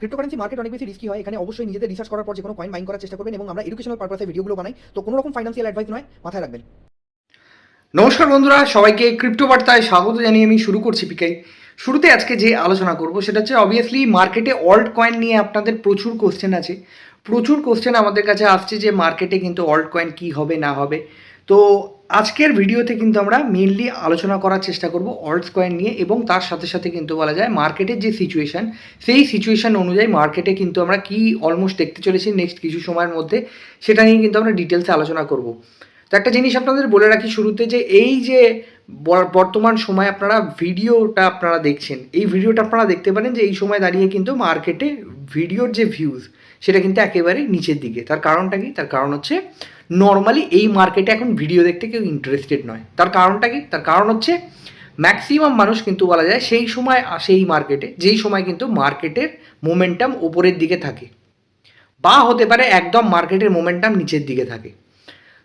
Cryptocurrency market অনেক বেশি risky হয়। এখানে অবশ্যই নিজেদের রিসার্চ করার পর যে কোনো কয়েন বাইং করার চেষ্টা করবেন এবং আমরা এডুকেশনাল পারপাসে ভিডিওগুলো বানাই। তো কোনো রকম ফাইন্যান্সিয়াল অ্যাডভাইস নয়, মাথায় রাখবেন। নমস্কার বন্ধুরা, সবাইকে ক্রিপ্টো বার্তায় স্বাগত জানিয়ে আমি শুরু করছি পিকাই শুরুতে আজকে যে আলোচনা করব, সেটা হচ্ছে অবভিয়াসলি মার্কেটে অল্ট কয়েন নিয়ে আপনাদের প্রচুর কোশ্চেন আছে। প্রচুর কোশ্চেন আমাদের কাছে আসছে যে মার্কেটে কিন্তু অল্ট কয়েন কী হবে, না হবে। তো আজকের ভিডিওতে কিন্তু আমরা মেনলি আলোচনা করার চেষ্টা করব অল্ট কয়েন নিয়ে এবং তার সাথে সাথে কিন্তু বলা যায় মার্কেটের যে সিচুয়েশন সেই সিচুয়েশন অনুযায়ী মার্কেটে কিন্তু আমরা কি অলমোস্ট দেখতে চলেছি নেক্সট কিছু সময়ের মধ্যে, সেটা নিয়ে কিন্তু আমরা ডিটেলসে আলোচনা করব। তো একটা জিনিস আপনাদের বলে রাখি শুরুতে যে এই যে বর- বর্তমান সময় আপনারা ভিডিওটা আপনারা দেখছেন, এই ভিডিওটা আপনারা দেখতে পারেন যে এই সময় দাঁড়িয়ে কিন্তু মার্কেটে ভিডিওর যে ভিউজ সেটা কিন্তু একেবারে নিচের দিকে। তার কারণটা কি? তার কারণ হচ্ছে নর্মালি এই মার্কেটে এখন ভিডিও দেখতে কেউ ইন্টারেস্টেড নয়। তার কারণটা কি? তার কারণ হচ্ছে ম্যাক্সিমাম মানুষ কিন্তু বলা যায় সেই সময় আসে এই মার্কেটে যেই সময় কিন্তু মার্কেটের মোমেন্টাম ওপরের দিকে থাকে। বা হতে পারে একদম মার্কেটের মোমেন্টাম নিচের দিকে থাকে।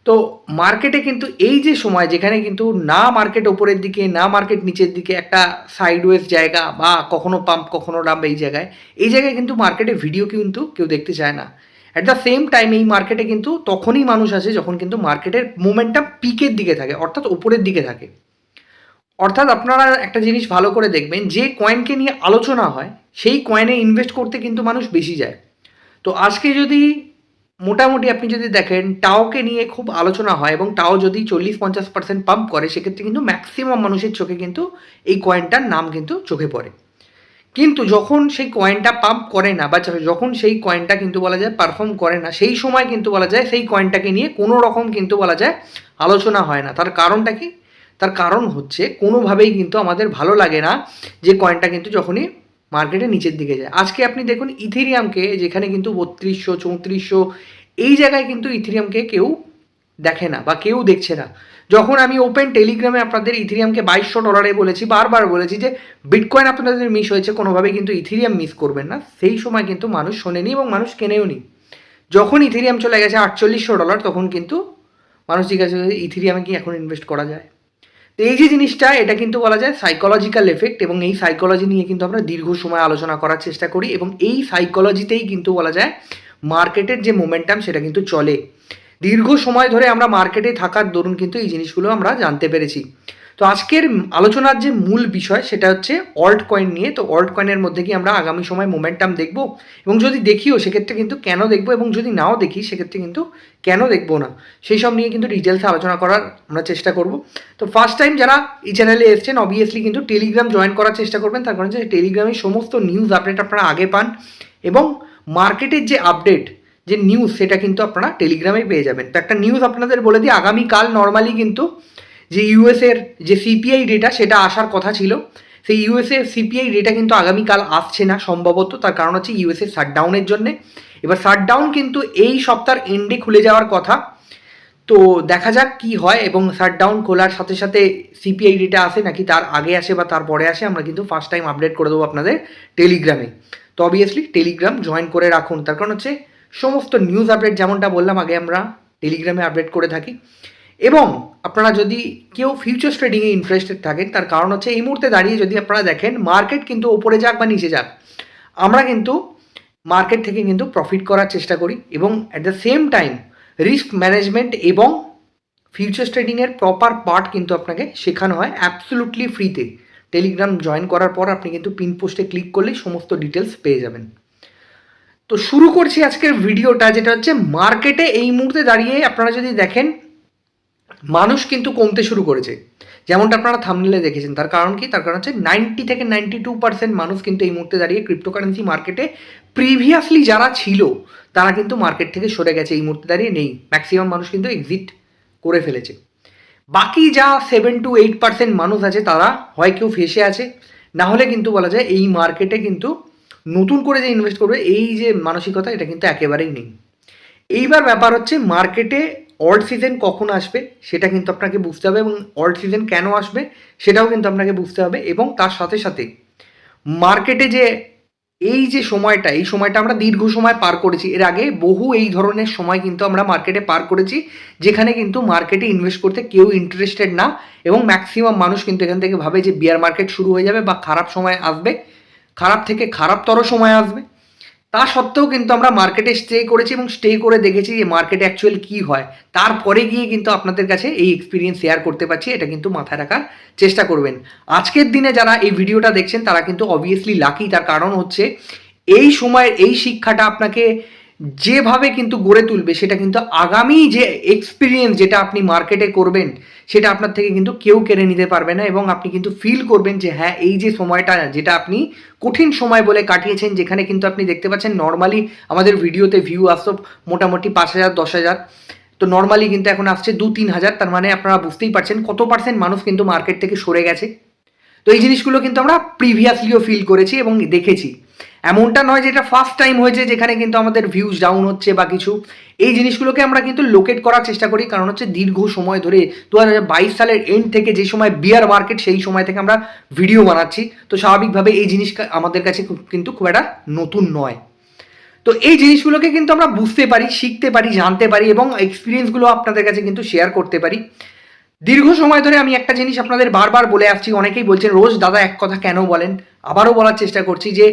তো মার্কেটে কিন্তু এই যে সময়, যেখানে কিন্তু না মার্কেট ওপরের দিকে, না মার্কেট নিচের দিকে, একটা সাইডওয়েজ জায়গা বা কখনো পাম্প কখনো ডাম্প এই জায়গায় এই জায়গায় কিন্তু মার্কেটে ভিডিও কিন্তু কেউ দেখতে চায় না। অ্যাট দ্য সেম টাইম এই মার্কেটে কিন্তু তখনই মানুষ আসে যখন কিন্তু মার্কেটের মোমেন্টাম পিকের দিকে থাকে, অর্থাৎ ওপরের দিকে থাকে। অর্থাৎ আপনারা একটা জিনিস ভালো করে দেখবেন, যে কয়েনকে নিয়ে আলোচনা হয়, সেই কয়েনে ইনভেস্ট করতে কিন্তু মানুষ বেশি যায়। তো আজকে যদি মোটামুটি আপনি যদি দেখেন, টাওকে নিয়ে খুব আলোচনা হয় এবং টাও যদি চল্লিশ পঞ্চাশ পার্সেন্ট পাম্প করে, সেক্ষেত্রে কিন্তু ম্যাক্সিমাম মানুষের চোখে কিন্তু এই কয়েনটার নাম কিন্তু চোখে পড়ে। কিন্তু যখন সেই কয়েনটা পাম্প করে না বা যখন সেই কয়েনটা কিন্তু বলা যায় পারফর্ম করে না, সেই সময় কিন্তু বলা যায় সেই কয়েনটাকে নিয়ে কোনো রকম কিন্তু বলা যায় আলোচনা হয় না। তার কারণটা কি? তার কারণ হচ্ছে কোনোভাবেই কিন্তু আমাদের ভালো লাগে না যে কয়েনটা কিন্তু যখনই মার্কেটে নিচের দিকে যায়। আজকে আপনি দেখুন ইথেরিয়ামকে, যেখানে কিন্তু বত্রিশশো, চৌত্রিশশো, এই জায়গায় কিন্তু ইথেরিয়ামকে কেউ দেখে না বা কেউ দেখছে না। যখন আমি ওপেন টেলিগ্রামে আপনাদের ইথেরিয়ামকে বাইশশো ডলারে বলেছি, বারবার বলেছি যে বিটকয়েন আপনাদের মিস হয়েছে কোনোভাবে কিন্তু ইথেরিয়াম মিস করবেন না। সেই সময় কিন্তু মানুষ শোনেনি এবং মানুষ কেনেও নি। যখন ইথেরিয়াম চলে গেছে আটচল্লিশশো ডলার, তখন কিন্তু মানুষ জিজ্ঞাসা করে ইথেরিয়ামে কি এখন ইনভেস্ট করা যায়? তো এই যে জিনিসটা, এটা কিন্তু বলা যায় সাইকোলজিক্যাল এফেক্ট এবং এই সাইকোলজি নিয়ে কিন্তু আমরা দীর্ঘ সময় আলোচনা করার চেষ্টা করি এবং এই সাইকোলজিতেই কিন্তু বলা যায় মার্কেটের যে মোমেন্টাম সেটা কিন্তু চলে। দীর্ঘ সময় ধরে আমরা মার্কেটে থাকার দরুন কিন্তু এই জিনিসগুলো আমরা জানতে পেরেছি। তো আজকের আলোচনার যে মূল বিষয় সেটা হচ্ছে অল্ট কয়েন নিয়ে। তো অল্ট কয়েনের মধ্যে কি আমরা আগামী সময় মোমেন্টাম দেখব? এবং যদি দেখিও, সেক্ষেত্রে কিন্তু কেন দেখব? এবং যদি নাও দেখি, সেক্ষেত্রে কিন্তু কেন দেখব না? সেই সব নিয়ে কিন্তু ডিটেলসে আলোচনা করার আমরা চেষ্টা করব। তো ফার্স্ট টাইম যারা এই চ্যানেলে এসছেন অবভিয়াসলি কিন্তু টেলিগ্রাম জয়েন করার চেষ্টা করবেন। তার কারণ হচ্ছে টেলিগ্রামের সমস্ত নিউজ আপডেট আপনারা আগে পান এবং মার্কেটের যে আপডেট যে নিউজ সেটা কিন্তু আপনারা টেলিগ্রামে পেয়ে যাবেন। তো একটা নিউজ আপনাদের বলে দিই, আগামীকাল নর্মালি কিন্তু যে ইউএসের যে সিপিআই ডেটা সেটা আসার কথা ছিল, সেই ইউএসএ সিপিআই ডেটা কিন্তু আগামীকাল আসছে না সম্ভবত, তার কারণ হচ্ছে ইউএসএ শাটডাউনের জন্যে। এবার শাটডাউন কিন্তু এই সপ্তাহের এন্ডে খুলে যাওয়ার কথা। তো দেখা যাক কি হয় এবং শাটডাউন খোলার সাথে সাথে সিপিআই ডেটা আসে নাকি তার আগে আসে বা তার পরে আসে, আমরা কিন্তু ফার্স্ট টাইম আপডেট করে দেবো আপনাদের টেলিগ্রামে তো অবভিয়াসলি টেলিগ্রাম জয়েন করে রাখুন, তার কারণ হচ্ছে সমস্ত নিউজ আপডেট যেমনটা বললাম, আগে আমরা টেলিগ্রামে আপডেট করে থাকি। এবং আপনারা যদি কেউ ফিউচার ট্রেডিংয়ে ইন্টারেস্টেড থাকেন, তার কারণ হচ্ছে এই মুহূর্তে দাঁড়িয়ে যদি আপনারা দেখেন মার্কেট কিন্তু ওপরে যাক বা নিচে যাক, আমরা কিন্তু মার্কেট থেকে কিন্তু প্রফিট করার চেষ্টা করি এবং at the same time risk management এবং ফিউচার ট্রেডিংয়ের প্রপার পার্ট কিন্তু আপনাকে শেখানো হয় অ্যাবসলুটলি ফ্রিতে টেলিগ্রাম জয়েন করার পর আপনি কিন্তু পিন পোস্টে ক্লিক করলেই সমস্ত ডিটেলস পেয়ে যাবেন। তো শুরু করছি আজকের ভিডিওটা যেটা হচ্ছে মার্কেটে এই মুহূর্তে দাঁড়িয়ে আপনারা যদি দেখেন মানুষ কিন্তু কমতে শুরু করেছে। যেমনটা আপনারা থামনিলে দেখেছেন, তার কারণ কি? তার কারণ হচ্ছে নাইনটি থেকে নাইনটি টু পার্সেন্ট মানুষ কিন্তু এই মুহূর্তে দাঁড়িয়ে ক্রিপ্টোকারেন্সি মার্কেটে প্রিভিয়াসলি যারা ছিল, তারা কিন্তু মার্কেট থেকে সরে গেছে, এই মুহূর্তে দাঁড়িয়ে নেই। ম্যাক্সিমাম মানুষ কিন্তু এক্সিট করে ফেলেছে। বাকি যা সেভেন টু এইট পার্সেন্ট মানুষ আছে, তারা হয় কেউ ফেসে আছে। না হলে কিন্তু বলা যায় এই মার্কেটে কিন্তু নতুন করে যে ইনভেস্ট করবে, এই যে মানসিকতা, এটা কিন্তু একেবারেই নেই। এইবার ব্যাপার হচ্ছে মার্কেটে অল্ড সিজন কখন আসবে, সেটা কিন্তু আপনাকে বুঝতে হবে এবং অল্ড সিজন কেন আসবে, সেটাও কিন্তু আপনাকে বুঝতে হবে এবং তার সাথে সাথে মার্কেটে যে এই যে সময়টা, এই সময়টা আমরা দীর্ঘ সময় পার করেছি। এর আগে বহু এই ধরনের সময় কিন্তু আমরা মার্কেটে পার করেছি, যেখানে কিন্তু মার্কেটে ইনভেস্ট করতে কেউ ইন্টারেস্টেড না এবং ম্যাক্সিমাম মানুষ কিন্তু এখান থেকে ভাবে যে বিয়ার মার্কেট শুরু হয়ে যাবে বা খারাপ সময় আসবে। খারাপ থেকে খারাপতর সময় আসবে। তা সত্ত্বেও কিন্তু আমরা মার্কেটে স্টে করেছি এবং স্টে করে দেখেছি যে মার্কেট অ্যাকচুয়াল কী হয়। তারপরে গিয়ে কিন্তু আপনাদের কাছে এই এক্সপিরিয়েন্স শেয়ার করতে পারছি, এটা কিন্তু মাথায় রাখার চেষ্টা করবেন। আজকের দিনে যারা এই ভিডিওটা দেখছেন, তারা কিন্তু অবভিয়াসলি লাকি তার কারণ হচ্ছে এই সময়ের এই শিক্ষাটা আপনাকে যেভাবে কিন্তু গড়ে তুলবে, সেটা কিন্তু আগামী যে এক্সপিরিয়েন্স যেটা আপনি মার্কেটে করবেন, সেটা আপনার থেকে কিন্তু কেউ কেড়ে নিতে পারবে না এবং আপনি কিন্তু ফিল করবেন যে হ্যাঁ এই যে সময়টা যেটা আপনি কঠিন সময় বলে কাটিয়েছেন, যেখানে কিন্তু আপনি দেখতে পাচ্ছেন নর্মালি আমাদের ভিডিওতে ভিউ আসতো মোটামুটি পাঁচ হাজার, দশ হাজার। তো নর্মালি কিন্তু এখন আসছে দু, তিন হাজার, তার মানে আপনারা বুঝতেই পারছেন কত পার্সেন্ট মানুষ কিন্তু মার্কেট থেকে সরে গেছে। তো এই জিনিসগুলো কিন্তু আমরা প্রিভিয়াসলিও ফিল করেছি এবং দেখেছি। এমনটা নয় যে এটা ফার্স্ট টাইম হয়েছে যেখানে কিন্তু আমাদের ভিউজ ডাউন হচ্ছে বা কিছু। এই জিনিসগুলোকে আমরা কিন্তু লোকেট করার চেষ্টা করি, কারণ হচ্ছে দীর্ঘ সময় ধরে দু হাজার বাইশ সালের এন্ড থেকে যে সময় বিয়ার মার্কেট সেই সময় থেকে আমরা ভিডিও বানাচ্ছি। তো স্বাভাবিকভাবে এই জিনিস আমাদের কাছে কিন্তু খুব একটা নতুন নয়। তো এই জিনিসগুলোকে কিন্তু আমরা বুঝতে পারি, শিখতে পারি, জানতে পারি এবং এক্সপিরিয়েন্সগুলো আপনাদের কাছে কিন্তু শেয়ার করতে পারি। দীর্ঘ সময় ধরে আমি একটা জিনিস আপনাদের বারবার বলে আসছি, অনেকেই বলছেন, রোজ দাদা এক কথা কেন বলেন? আবারও বলার চেষ্টা করছি যে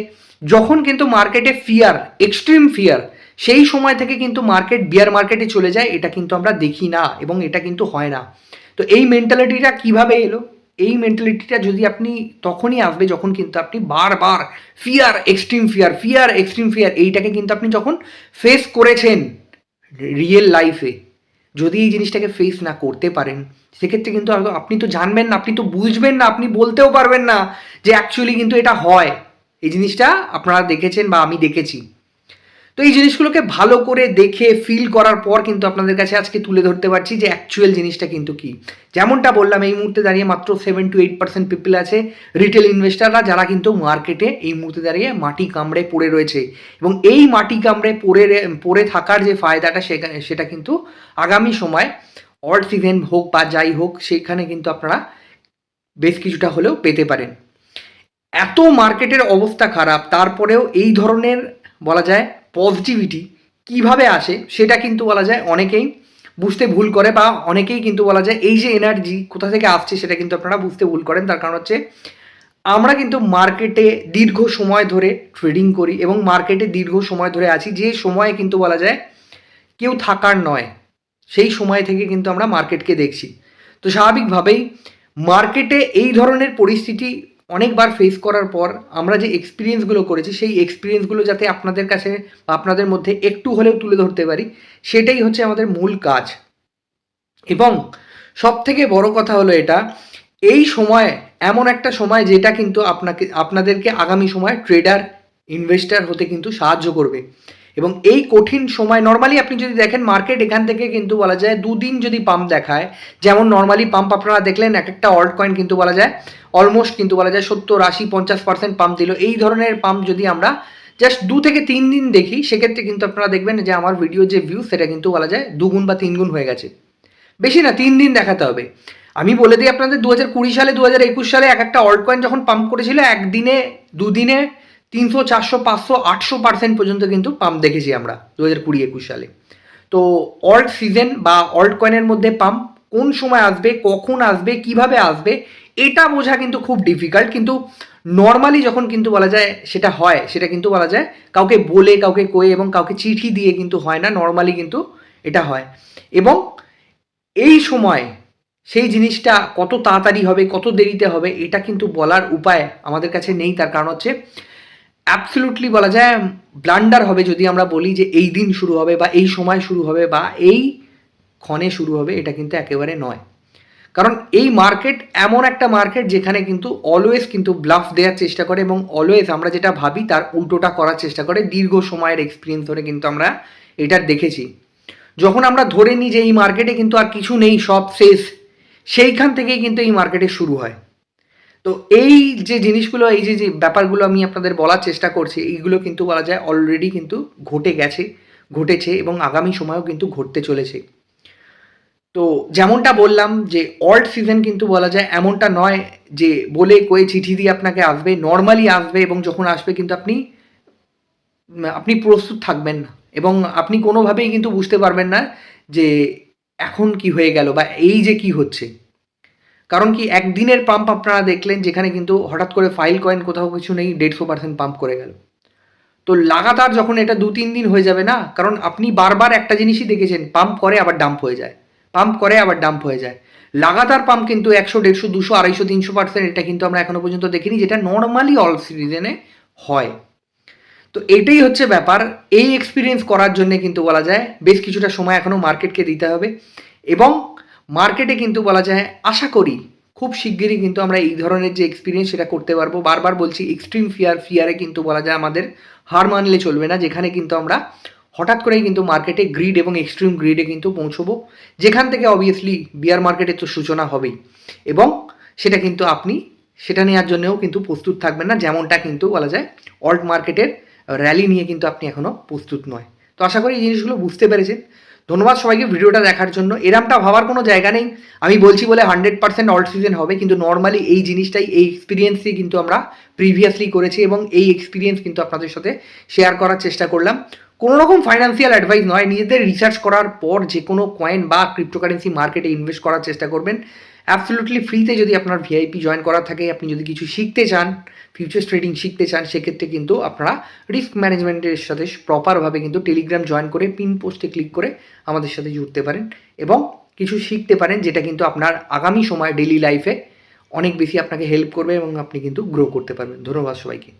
যখন কিন্তু মার্কেটে ফিয়ার এক্সট্রিম ফিয়ার সেই সময় থেকে কিন্তু মার্কেট বিয়ার মার্কেটে চলে যায়, এটা কিন্তু আমরা দেখি না এবং এটা কিন্তু হয় না। তো এই মেন্টালিটিটা কীভাবে এলো? এই মেন্টালিটিটা যদি আপনি তখনই আসবে যখন কিন্তু আপনি বারবার fear extreme fear fear extreme fear এইটাকে কিন্তু আপনি যখন ফেস করেছেন রিয়েল লাইফে যদি এই জিনিসটাকে ফেস না করতে পারেন, সেক্ষেত্রে কিন্তু আপনি তো জানবেন না, আপনি তো বুঝবেন না, আপনি বলতেও পারবেন না যে অ্যাকচুয়ালি কিন্তু এটা হয়। এই জিনিসটা আপনারা দেখেছেন বা আমি দেখেছি। তো এই জিনিসগুলোকে ভালো করে দেখে ফিল করার পর কিন্তু আপনাদের কাছে আজকে তুলে ধরতে পারছি যে অ্যাকচুয়াল জিনিসটা কিন্তু কি। যেমনটা বললাম, এই মুহূর্তে দাঁড়িয়ে মাত্র seven to eight percent people আছে রিটেল ইনভেস্টাররা যারা কিন্তু মার্কেটে এই মুহূর্তে দাঁড়িয়ে মাটি কামড়ে পড়ে রয়েছে। এবং এই মাটি কামড়ে পড়ে পড়ে থাকার যে ফায়দাটা সেটা কিন্তু আগামী সময় অল্ড সিজন হোক বা যাই হোক সেখানে কিন্তু আপনারা বেশ কিছুটা হলেও পেতে পারেন। এত মার্কেটের অবস্থা খারাপ, তারপরেও এই ধরনের বলা যায় পজিটিভিটি কীভাবে আসে সেটা কিন্তু বলা যায় অনেকেই বুঝতে ভুল করে বা অনেকেই কিন্তু বলা যায় এই যে এনার্জি কোথা থেকে আসছে সেটা কিন্তু আপনারা বুঝতে ভুল করেন। তার কারণ হচ্ছে আমরা কিন্তু মার্কেটে দীর্ঘ সময় ধরে ট্রেডিং করি এবং মার্কেটে দীর্ঘ সময় ধরে আছি। যে সময়ে কিন্তু বলা যায় কেউ থাকার নয়, সেই সময় থেকে কিন্তু আমরা মার্কেটকে দেখছি। তো স্বাভাবিকভাবেই মার্কেটে এই ধরনের পরিস্থিতি অনেকবার ফেস করার পর আমরা যে এক্সপিরিয়েন্সগুলো করেছি, সেই এক্সপিরিয়েন্সগুলো যাতে আপনাদের কাছে আপনাদের মধ্যে একটু হলেও তুলে ধরতে পারি, সেটাই হচ্ছে আমাদের মূল কাজ। এবং সব থেকে বড় কথা হলো এটা, এই সময়, এমন একটা সময় যেটা কিন্তু আপনাকে, আপনাদেরকে আগামী সময় ট্রেডার ইনভেস্টার হতে কিন্তু সাহায্য করবে। এবং এই কঠিন সময় নর্মালি আপনি যদি দেখেন মার্কেট এখান থেকে কিন্তু বলা যায় দুদিন যদি পাম্প দেখায়, যেমন নর্মালি পাম্প আপনারা দেখলেন, এক একটা অল্ট কয়েন কিন্তু বলা যায় অলমোস্ট কিন্তু বলা যায় সত্তর, আশি, পঞ্চাশ পার্সেন্ট পাম্প দিল। এই ধরনের পাম্প যদি আমরা জাস্ট দু থেকে তিন দিন দেখি, সেক্ষেত্রে কিন্তু আপনারা দেখবেন যে আমার ভিডিও যে ভিউ সেটা কিন্তু বলা যায় দুগুণ বা তিনগুণ হয়ে গেছে। বেশি না, তিন দিন দেখাতে হবে। আমি বলে দিই আপনাদের দু হাজার কুড়ি সালে দু হাজার একুশ সালে এক একটা অল্ট কয়েন যখন পাম্প করেছিল, একদিনে, দুদিনে তিনশো, চারশো, পাঁচশো, আটশো পার্সেন্ট পর্যন্ত কিন্তু পাম্প দেখেছি আমরা দু হাজার কুড়ি একুশ সালে। তো অল্ট সিজন বা অল্ট কয়েনের মধ্যে পাম্প কোন সময় আসবে, কখন আসবে, কীভাবে আসবে, এটা বোঝা কিন্তু খুব ডিফিকাল্ট কিন্তু নর্মালি যখন কিন্তু বলা যায় সেটা হয়, সেটা কিন্তু বলা যায় কাউকে বলে, কাউকে কয়ে এবং কাউকে চিঠি দিয়ে কিন্তু হয় না নর্মালি কিন্তু এটা হয়। এবং এই সময় সেই জিনিসটা কত তাড়াতাড়ি হবে, কত দেরিতে হবে, এটা কিন্তু বলার উপায় আমাদের কাছে নেই, তার কারণ হচ্ছে অ্যাবসলুটলি বলা যায় ব্লান্ডার হবে যদি আমরা বলি যে এই দিন শুরু হবে বা এই সময় শুরু হবে বা এই ক্ষণে শুরু হবে, এটা কিন্তু একেবারে নয়। কারণ এই মার্কেট এমন একটা মার্কেট যেখানে কিন্তু অলওয়েজ কিন্তু ব্লাফ দেওয়ার চেষ্টা করে এবং অলওয়েজ আমরা যেটা ভাবি তার উল্টোটা করার চেষ্টা করে। দীর্ঘ সময়ের এক্সপিরিয়েন্স ধরে কিন্তু আমরা এটার দেখেছি। যখন আমরা ধরে নিই যে এই মার্কেটে কিন্তু আর কিছু নেই, সব শেষ, সেইখান থেকেই কিন্তু এই মার্কেটে শুরু হয়। তো এই যে জিনিসগুলো, এই যে যে ব্যাপারগুলো আমি আপনাদের বলার চেষ্টা করছি, এইগুলো কিন্তু বলা যায় অলরেডি কিন্তু ঘটে গেছে, ঘটেছে এবং আগামী সময়েও কিন্তু ঘটতে চলেছে। তো যেমনটা বললাম যে অল্ট সিজন কিন্তু বলা যায়, এমনটা নয় যে বলে কয়ে চিঠি দিয়ে আপনাকে আসবে নর্মালি আসবে এবং যখন আসবে কিন্তু আপনি আপনি প্রস্তুত থাকবেন না। এবং আপনি কোনোভাবেই কিন্তু বুঝতে পারবেন না যে এখন কি হয়ে গেল বা এই যে কি হচ্ছে। কারণ কি একদিনের পাম্প আপনারা দেখলেন যেখানে কিন্তু হঠাৎ করে ফাইল কয়েন কোথাও কিছু নেই, দেড়শো পার্সেন্ট পাম্প করে গেল। তো লাগাতার যখন এটা দু তিন দিন হয়ে যাবে না, কারণ আপনি বারবার একটা জিনিসই দেখেছেন পাম্প করে আবার ডাম্প হয়ে যায়। পাম্প করে, আবার ডাম্প হয়ে যায়। লাগাতার পাম্প কিন্তু একশো, দেড়শো, দুশো, আড়াইশো, তিনশো পার্সেন্ট এটা কিন্তু আমরা এখনও পর্যন্ত দেখিনি, যেটা নর্মালি অল সিজনে হয়। তো এটাই হচ্ছে ব্যাপার। এই এক্সপিরিয়েন্স করার জন্য কিন্তু বলা যায়, বেশ কিছুটা সময় এখনও মার্কেটকে দিতে হবে। এবং মার্কেটে কিন্তু বলা যায়, আশা করি খুব শিগগিরই কিন্তু আমরা এই ধরনের যে এক্সপিরিয়েন্স সেটা করতে পারব। বারবার বলছি এক্সট্রিম ফিয়ার ফিয়ারে কিন্তু বলা যায় আমাদের হার মানলে চলবে না, যেখানে কিন্তু আমরা হঠাৎ করেই কিন্তু মার্কেটে গ্রিড এবং এক্সট্রিম গ্রিডে কিন্তু পৌঁছবো। যেখান থেকে অবভিয়াসলি বিয়ার মার্কেটের তো সূচনা হবেই। এবং সেটা কিন্তু আপনি, সেটা নেওয়ার জন্যও কিন্তু প্রস্তুত থাকবেন না, যেমনটা কিন্তু বলা যায় অল্ট মার্কেটের র্যালি নিয়ে কিন্তু আপনি এখনও প্রস্তুত নয়। তো আশা করি এই জিনিসগুলো বুঝতে পেরেছেন। ধন্যবাদ সবাইকে ভিডিওটা দেখার জন্য। এরমটা ভাবার কোনো জায়গা নেই। আমি বলছি বলে হান্ড্রেড পার্সেন্ট অল্ট সিজন হবে, কিন্তু নর্মালি এই জিনিসটাই, এই এক্সপিরিয়েন্সই কিন্তু আমরা প্রিভিয়াসলি করেছি এবং এই এক্সপিরিয়েন্স কিন্তু আপনাদের সাথে শেয়ার করার চেষ্টা করলাম। কোনো রকম ফাইন্যান্সিয়াল অ্যাডভাইস নয়, নিজেদের রিসার্চ করার পর যে কোনো কয়েন বা ক্রিপ্টোকারেন্সি মার্কেটে ইনভেস্ট করার চেষ্টা করবেন। অ্যাবসলুটলি ফ্রিতে যদি আপনার ভিআইপি জয়েন করা থাকে, আপনি যদি কিছু শিখতে চান ফিউচার্স ট্রেডিং শিখতে চান, সেক্ষেত্রে কিন্তু আপনারা রিস্ক ম্যানেজমেন্টের সাথে প্রপারভাবে কিন্তু টেলিগ্রাম জয়েন করে পিন পোস্টে ক্লিক করে আমাদের সাথে জুড়তে পারেন এবং কিছু শিখতে পারেন, যেটা কিন্তু আপনার আগামী সময় ডেলি লাইফে অনেক বেশি আপনাকে হেল্প করবে এবং আপনি কিন্তু গ্রো করতে পারবেন। ধন্যবাদ সবাইকে।